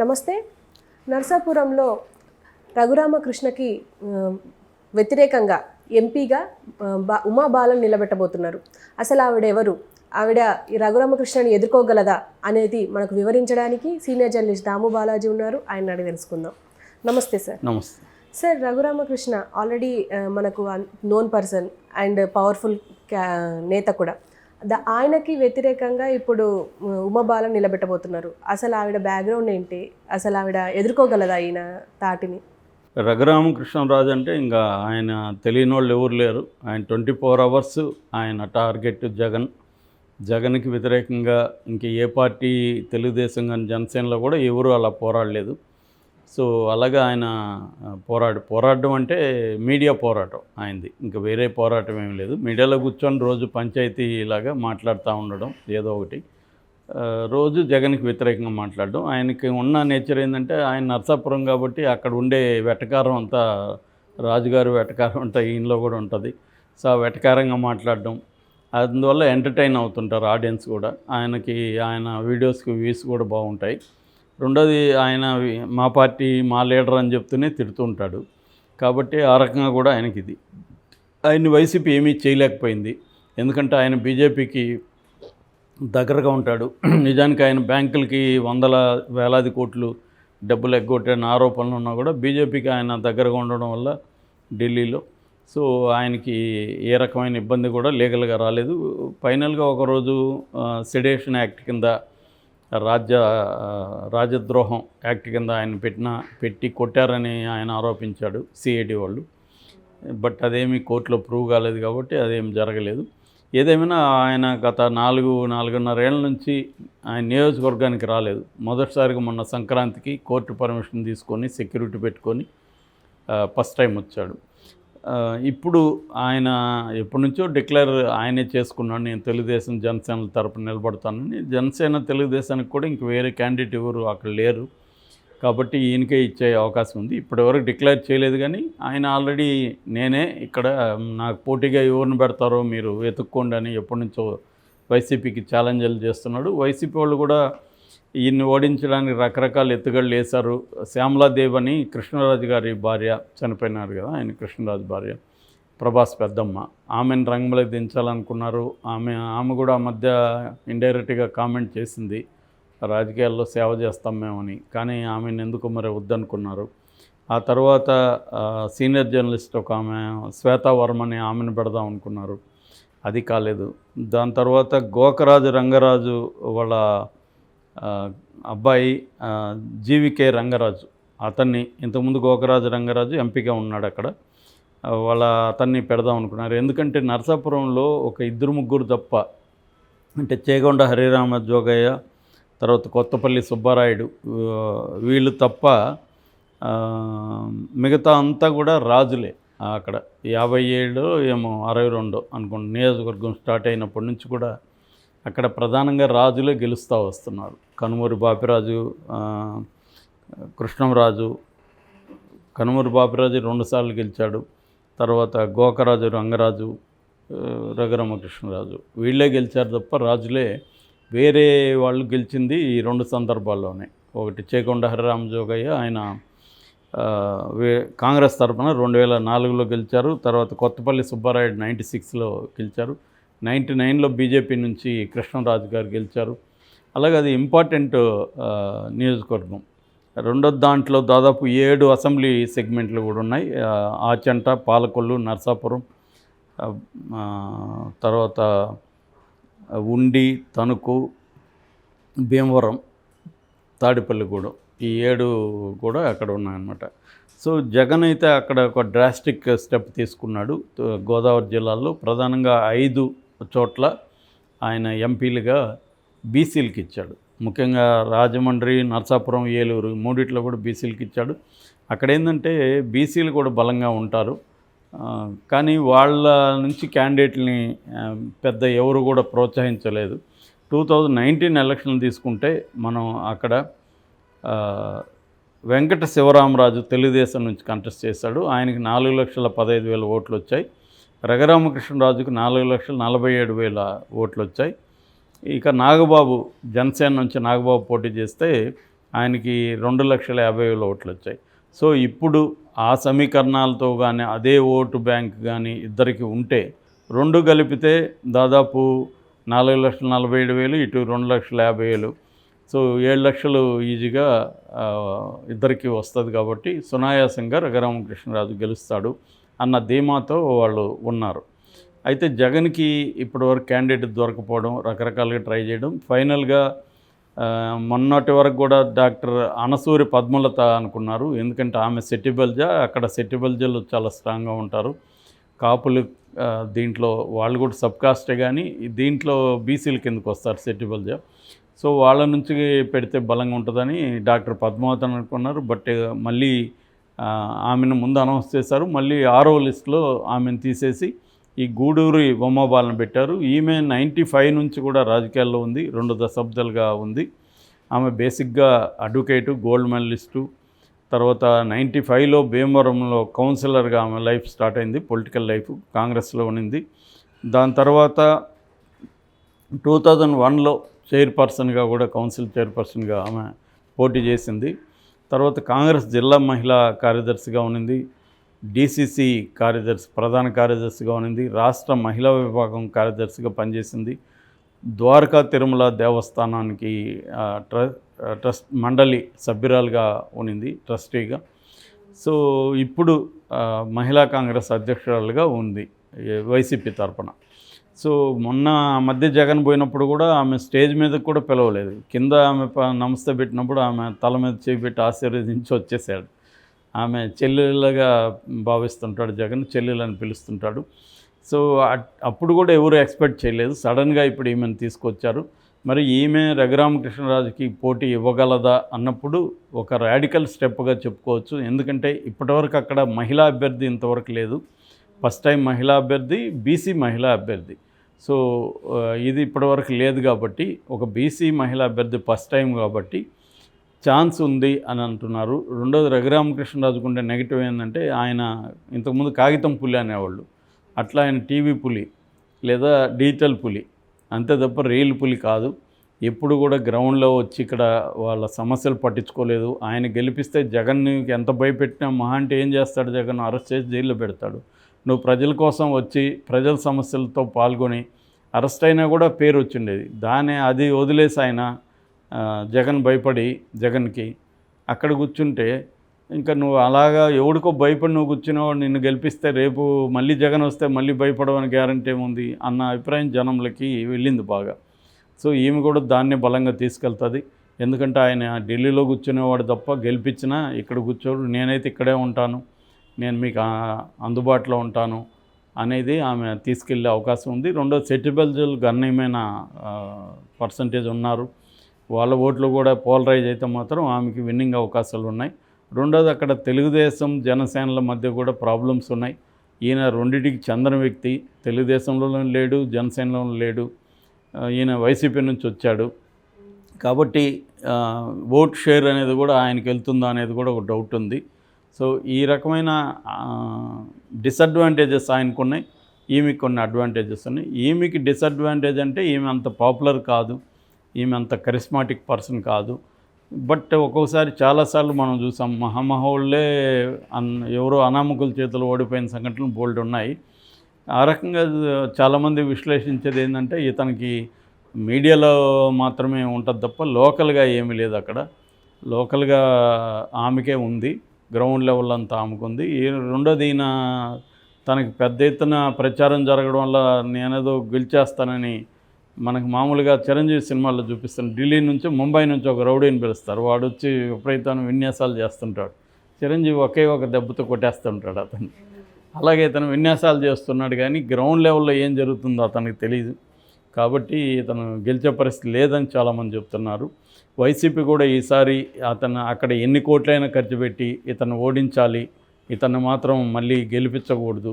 నమస్తే. నర్సాపురంలో రఘురామకృష్ణకి వ్యతిరేకంగా ఎంపీగా బా ఉమా బాలను నిలబెట్టబోతున్నారు. అసలు ఆవిడ ఎవరు? ఆవిడ ఈ రఘురామకృష్ణని ఎదుర్కోగలదా అనేది మనకు వివరించడానికి సీనియర్ జర్నలిస్ట్ దాము బాలాజీ ఉన్నారు. ఆయన అడిగి తెలుసుకుందాం. నమస్తే సార్. నమస్తే. సార్ రఘురామకృష్ణ ఆల్రెడీ మనకు నోన్ పర్సన్ అండ్ పవర్ఫుల్ నేత కూడా. ఆయనకి వ్యతిరేకంగా ఇప్పుడు ఆ, ఉమాబాల నిలబెట్టబోతున్నారు. అసలు ఆవిడ బ్యాక్గ్రౌండ్ ఏంటి? అసలు ఆవిడ ఎదుర్కోగలదా ఈయన తాటిని? రఘురామకృష్ణరాజు అంటే ఇంకా ఆయన తెలియని వాళ్ళు ఎవరు లేరు. ఆయన ట్వంటీ ఫోర్ అవర్స్ ఆయన టార్గెట్ జగన్. జగన్కి వ్యతిరేకంగా ఇంక ఏ పార్టీ తెలుగుదేశం కానీ జనసేనలో కూడా ఎవరు అలా పోరాడలేదు. సో అలాగా ఆయన పోరాడు. పోరాడడం అంటే మీడియా పోరాటం ఆయనది. ఇంకా వేరే పోరాటం ఏం లేదు. మీడియాలో కూర్చొని రోజు పంచాయతీ ఇలాగా మాట్లాడుతూ ఉండడం ఏదో ఒకటి. రోజు జగన్కి వ్యతిరేకంగా మాట్లాడడం. ఆయనకి ఉన్న నేచర్ ఏంటంటే ఆయన నర్సాపురం కాబట్టి అక్కడ ఉండే వెటకారం అంతా రాజుగారు వెటకారం అంతా ఈయనలో కూడా ఉంటుంది. సో ఆ వెటకారంగా మాట్లాడడం. అందువల్ల ఎంటర్టైన్ అవుతుంటారు ఆడియన్స్ కూడా. ఆయనకి ఆయన వీడియోస్కి వ్యూస్ కూడా బాగుంటాయి. రెండోది ఆయన మా పార్టీ మా లీడర్ అని చెప్తూనే తిడుతుంటాడు కాబట్టి ఆ రకంగా కూడా ఆయనకి ఇది ఆయన్ని వైసీపీ ఏమీ చేయలేకపోయింది. ఎందుకంటే ఆయన బీజేపీకి దగ్గరగా ఉంటాడు. నిజానికి ఆయన బ్యాంకులకి వందల వేలాది కోట్లు డబ్బులు ఎగ్గొట్టిన ఆరోపణలు ఉన్నా కూడా బీజేపీకి ఆయన దగ్గరగా ఉండడం వల్ల ఢిల్లీలో. సో ఆయనకి ఏ రకమైన ఇబ్బంది కూడా లీగల్గా రాలేదు. ఫైనల్గా ఒకరోజు సెడేషన్ యాక్ట్ కింద రాజ్య రాజద్రోహం యాక్ట్ కింద ఆయన పెట్టిన పెట్టి కొట్టారని ఆయన ఆరోపించాడు సిఐడి వాళ్ళు. బట్ అదేమి కోర్టులో ప్రూవ్ కాలేదు కాబట్టి అదేం జరగలేదు. ఏదేమైనా ఆయన గత నాలుగు నాలుగున్నర ఏళ్ళ నుంచి ఆయన నియోజకవర్గానికి రాలేదు. మొదటిసారిగా మొన్న సంక్రాంతికి కోర్టు పర్మిషన్ తీసుకొని సెక్యూరిటీ పెట్టుకొని ఫస్ట్ టైం వచ్చాడు. ఇప్పుడు ఆయన ఎప్పటి నుంచో డిక్లేర్ ఆయనే చేసుకున్నాడు. నేను తెలుగుదేశం జనసేన తరపున నిలబడతానని. జనసేన తెలుగుదేశానికి కూడా ఇంక వేరే క్యాండిడేట్ ఎవరు అక్కడ లేరు. కాబట్టి ఈయనకే ఇచ్చే అవకాశం ఉంది. ఇప్పటివరకు డిక్లేర్ చేయలేదు కానీ ఆయన ఆల్రెడీ నేనే ఇక్కడ నాకు పోటీగా ఎవరిని పెడతారో మీరు వెతుక్కోండి అని ఎప్పటి నుంచో వైసీపీకి ఛాలెంజ్లు చేస్తున్నాడు. వైసీపీ వాళ్ళు కూడా ఈయన్ని ఓడించడానికి రకరకాల ఎత్తుగళ్ళు వేశారు. శ్యామలాదేవి అని కృష్ణరాజు గారి భార్య చనిపోయినారు కదా ఆయన కృష్ణరాజు భార్య. ప్రభాస్ పెద్దమ్మ. ఆమెను రంగంలోకి దించాలనుకున్నారు. ఆమె ఆమె కూడా ఆ మధ్య ఇండైరెక్ట్గా కామెంట్ చేసింది. రాజకీయాల్లో సేవ చేస్తాం మేమని. కానీ ఆమెను ఎందుకు మరి వద్దనుకున్నారు? ఆ తర్వాత సీనియర్ జర్నలిస్ట్ ఒక ఆమె శ్వేతావర్మని ఆమెను పెడదాం అనుకున్నారు. అది కాలేదు. దాని తర్వాత గోకరాజు రంగరాజు వాళ్ళ అబ్బాయి జీవికే రంగరాజు. అతన్ని ఇంతకుముందు గోకరాజు రంగరాజు ఎంపీగా ఉన్నాడు అక్కడ. వాళ్ళ అతన్ని పెడదాం అనుకున్నారు. ఎందుకంటే నరసాపురంలో ఒక ఇద్దరు ముగ్గురు తప్ప అంటే చేగొండ హరిరామ జోగయ్య తర్వాత కొత్తపల్లి సుబ్బారాయుడు వీళ్ళు తప్ప మిగతా అంతా కూడా రాజులే అక్కడ. యాభై ఏడు ఏమో అరవై రెండు అనుకోండి నియోజకవర్గం స్టార్ట్ అయినప్పటి నుంచి కూడా అక్కడ ప్రధానంగా రాజులే గెలుస్తూ వస్తున్నారు. కనుమూరి బాపిరాజు కృష్ణంరాజు కనుమూరి బాపిరాజు రెండుసార్లు గెలిచాడు. తర్వాత గోకరాజు రంగరాజు రఘురామకృష్ణరాజు. వీళ్ళే గెలిచారు తప్ప రాజులే వేరే వాళ్ళు గెలిచింది ఈ రెండు సందర్భాల్లోనే. ఒకటి చేకొండ హరిరామ జోగయ్య ఆయన వే కాంగ్రెస్ తరఫున రెండు వేల నాలుగులో గెలిచారు. తర్వాత కొత్తపల్లి సుబ్బారాయుడు నైంటీ సిక్స్లో గెలిచారు. నైంటీ నైన్లో బీజేపీ నుంచి కృష్ణరాజు గారు గెలిచారు. అలాగే అది ఇంపార్టెంట్ నియోజకవర్గం. రెండో దాంట్లో దాదాపు ఏడు అసెంబ్లీ సెగ్మెంట్లు కూడా ఉన్నాయి. ఆచంట పాలకొల్లు నర్సాపురం తర్వాత ఉండి తణుకు భీమవరం తాడిపల్లిగూడెం ఈ ఏడు కూడా అక్కడ ఉన్నాయన్నమాట. సో జగన్ అయితే అక్కడ ఒక డ్రాస్టిక్ స్టెప్ తీసుకున్నాడు. గోదావరి జిల్లాలో ప్రధానంగా ఐదు చోట్ల ఆయన ఎంపీలుగా బీసీలకి ఇచ్చాడు. ముఖ్యంగా రాజమండ్రి నర్సాపురం ఏలూరు మూడిట్లో కూడా బీసీలకి ఇచ్చాడు. అక్కడ ఏంటంటే బీసీలు కూడా బలంగా ఉంటారు. కానీ వాళ్ళ నుంచి క్యాండిడేట్ని పెద్ద ఎవరు కూడా ప్రోత్సహించలేదు. టూ థౌజండ్ నైన్టీన్ ఎలక్షన్ తీసుకుంటే మనం అక్కడ వెంకట శివరామరాజు తెలుగుదేశం నుంచి కంటెస్ట్ చేశాడు. ఆయనకి నాలుగు లక్షల పదహైదు వేల ఓట్లు వచ్చాయి. రఘురామకృష్ణరాజుకు నాలుగు లక్షల నలభై ఏడు వేల ఓట్లు వచ్చాయి ఇక నాగబాబు జనసేన నుంచి నాగబాబు పోటీ చేస్తే ఆయనకి రెండు లక్షల యాభై వేల ఓట్లు వచ్చాయి సో ఇప్పుడు ఆ సమీకరణాలతో కానీ అదే ఓటు బ్యాంక్ కానీ ఇద్దరికి ఉంటే రెండు కలిపితే దాదాపు నాలుగు లక్షల నలభై ఏడు వేలు ఇటు రెండు లక్షల యాభై వేలు. సో ఏడు లక్షలు ఈజీగా ఇద్దరికి వస్తుంది కాబట్టి సునాయాసంగా రఘురామకృష్ణరాజు గెలుస్తాడు. అన్న ధీమాతో వాళ్ళు ఉన్నారు. అయితే జగన్కి ఇప్పటివరకు క్యాండిడేట్ దొరకపోవడం రకరకాలుగా ట్రై చేయడం ఫైనల్గా మొన్నటి వరకు కూడా డాక్టర్ అనసూరి పద్మలత అనుకున్నారు. ఎందుకంటే ఆమె సెట్టిబల్జా అక్కడ సెట్టిబల్జలు చాలా స్ట్రాంగ్గా ఉంటారు. కాపులు దీంట్లో వాళ్ళు కూడా సబ్ కాస్టే కానీ దీంట్లో బీసీల కిందకు వస్తారు సెట్టిబల్జా సో వాళ్ళ నుంచి పెడితే బలంగా ఉంటుందని డాక్టర్ పద్మావతి అనుకున్నారు. బట్ మళ్ళీ ఆమెను ముందు అనౌన్స్ చేశారు. మళ్ళీ ఆరో లిస్టులో ఆమెను తీసేసి ఈ గూడూరి బొమ్మబాలను పెట్టారు. ఈమె నైంటీ ఫైవ్ నుంచి కూడా రాజకీయాల్లో ఉంది. రెండు దశాబ్దాలుగా ఉంది. ఆమె బేసిక్గా అడ్వకేటు గోల్డ్ మెడలిస్టు. తర్వాత నైంటీ ఫైవ్లో భీమవరంలో కౌన్సిలర్గా ఆమె లైఫ్ స్టార్ట్ అయింది. పొలిటికల్ లైఫ్ కాంగ్రెస్లో ఉన్నింది దాని తర్వాత టూ థౌజండ్ వన్లో చైర్పర్సన్గా కూడా కౌన్సిల్ చైర్పర్సన్గా ఆమె పోటీ చేసింది. తర్వాత కాంగ్రెస్ జిల్లా మహిళా కార్యదర్శిగా ఉన్నింది. డిసిసి కార్యదర్శి ప్రధాన కార్యదర్శిగా ఉన్నింది. రాష్ట్ర మహిళా విభాగం కార్యదర్శిగా పనిచేసింది. ద్వారకా తిరుమల దేవస్థానానికి ట్ర ట్రస్ట్ మండలి సభ్యురాలుగా ఉన్నింది ట్రస్టీగా. సో ఇప్పుడు మహిళా కాంగ్రెస్ అధ్యక్షురాలుగా ఉంది వైసీపీ తరపున. సో మొన్న ఆ మధ్య జగన్ పోయినప్పుడు కూడా ఆమె స్టేజ్ మీద కూడా పిలవలేదు. కింద ఆమె ప- నమస్తే పెట్టినప్పుడు ఆమె తల మీద చేపెట్టి ఆశీర్వదించి వచ్చేసాడు ఆమె చెల్లెలుగా భావిస్తుంటాడు జగన్ చెల్లెలని పిలుస్తుంటాడు. సో అప్పుడు కూడా ఎవరు ఎక్స్పెక్ట్ చేయలేదు. సడన్గా ఇప్పుడు ఈమెను తీసుకొచ్చారు. మరి ఈమె రఘురామకృష్ణరాజుకి పోటీ ఇవ్వగలదా అన్నప్పుడు ఒక రాడికల్ స్టెప్గా చెప్పుకోవచ్చు. ఎందుకంటే ఇప్పటివరకు అక్కడ మహిళా అభ్యర్థి ఇంతవరకు లేదు. ఫస్ట్ టైం మహిళా అభ్యర్థి బీసీ మహిళా అభ్యర్థి. సో ఇది ఇప్పటివరకు లేదు కాబట్టి ఒక బీసీ మహిళా అభ్యర్థి ఫస్ట్ టైం కాబట్టి ఛాన్స్ ఉంది అని అంటున్నారు. రెండోది రఘురామకృష్ణరాజుకు ఉండే నెగిటివ్ ఏంటంటే ఆయన ఇంతకుముందు కాగితం పులి అనేవాళ్ళు. అట్లా ఆయన టీవీ పులి లేదా డిజిటల్ పులి. అంతే తప్ప రీల్ పులి కాదు. ఎప్పుడు కూడా గ్రౌండ్లో వచ్చి ఇక్కడ వాళ్ళ సమస్యలు పట్టించుకోలేదు. ఆయన గెలిపిస్తే జగన్ని ఎంత భయపెట్టినా మహా అంటే ఏం చేస్తాడు జగన్? అరెస్ట్ చేసి జైల్లో పెడతాడు. నువ్వు ప్రజల కోసం వచ్చి ప్రజల సమస్యలతో పాల్గొని అరెస్ట్ అయినా కూడా పేరు వచ్చిండేది. దాన్ని అది వదిలేసి ఆయన జగన్ భయపడి జగన్కి అక్కడ కూర్చుంటే ఇంకా నువ్వు అలాగా ఎవడికో భయపడి నువ్వు కూర్చున్నావు నిన్ను గెలిపిస్తే రేపు మళ్ళీ జగన్ వస్తే మళ్ళీ భయపడవని గ్యారంటీ ఏముంది అన్న అభిప్రాయం జనంలకి వెళ్ళింది బాగా. సో ఈమె కూడా దాన్ని బలంగా తీసుకెళ్తుంది. ఎందుకంటే ఆయన ఢిల్లీలో కూర్చునేవాడు తప్ప గెలిపించినా ఇక్కడ కూర్చోడు. నేనైతే ఇక్కడే ఉంటాను. నేను మీకు అందుబాటులో ఉంటాను అనేది ఆమె తీసుకెళ్ళే అవకాశం ఉంది. రెండో సెటిబల్జులు గణనీయమైన పర్సంటేజ్ ఉన్నారు. వాళ్ళ ఓట్లు కూడా పోలరైజ్ అయితే మాత్రం ఆమెకి విన్నింగ్ అవకాశాలు ఉన్నాయి. రెండోది అక్కడ తెలుగుదేశం జనసేనల మధ్య కూడా ప్రాబ్లమ్స్ ఉన్నాయి. ఈయన రెండింటికి చందన వ్యక్తి తెలుగుదేశంలో లేడు జనసేనలో లేడు. ఈయన వైసీపీ నుంచి వచ్చాడు. కాబట్టి ఓట్ షేర్ అనేది కూడా ఆయనకి వెళ్తుందా అనేది కూడా ఒక డౌట్ ఉంది. సో ఈ రకమైన డిసడ్వాంటేజెస్ ఆయనకు ఉన్నాయి ఈమెకి కొన్ని అడ్వాంటేజెస్ ఉన్నాయి. ఈమెకి డిసడ్వాంటేజ్ అంటే ఈమె అంత పాపులర్ కాదు ఈమె అంత కరిస్మాటిక్ పర్సన్ కాదు. బట్ ఒక్కోసారి చాలాసార్లు మనం చూసాం మహామహోళ్ళే అన్ ఎవరో అనామకుల చేతులు ఓడిపోయిన సంఘటనలు బోల్డ్ ఉన్నాయి. ఆ రకంగా చాలామంది విశ్లేషించేది ఏంటంటే ఇతనికి మీడియాలో మాత్రమే ఉంటుంది తప్ప లోకల్గా ఏమీ లేదు అక్కడ. లోకల్గా ఆమెకే ఉంది. గ్రౌండ్ లెవెల్ అంతా అమ్ముకుంది ఈ రెండోది ఈయన తనకి పెద్ద ఎత్తున ప్రచారం జరగడం వల్ల నేనేదో గెలిచేస్తానని మనకు మామూలుగా చిరంజీవి సినిమాల్లో చూపిస్తాను ఢిల్లీ నుంచి ముంబై నుంచి ఒక రౌడీని పిలుస్తారు. వాడు వచ్చి విపరీతమైన విన్యాసాలు చేస్తుంటాడు. చిరంజీవి ఒకే ఒక దెబ్బతో కొట్టేస్తుంటాడు అతను అలాగే ఇతను విన్యాసాలు చేస్తున్నాడు కానీ గ్రౌండ్ లెవెల్లో ఏం జరుగుతుందో అతనికి తెలియదు కాబట్టి ఇతను గెలిచే పరిస్థితి లేదని చాలామంది చెప్తున్నారు. వైసీపీ కూడా ఈసారి అతను అక్కడ ఎన్ని కోట్లైనా ఖర్చు పెట్టి ఇతను ఓడించాలి ఇతను మాత్రం మళ్ళీ గెలిపించకూడదు.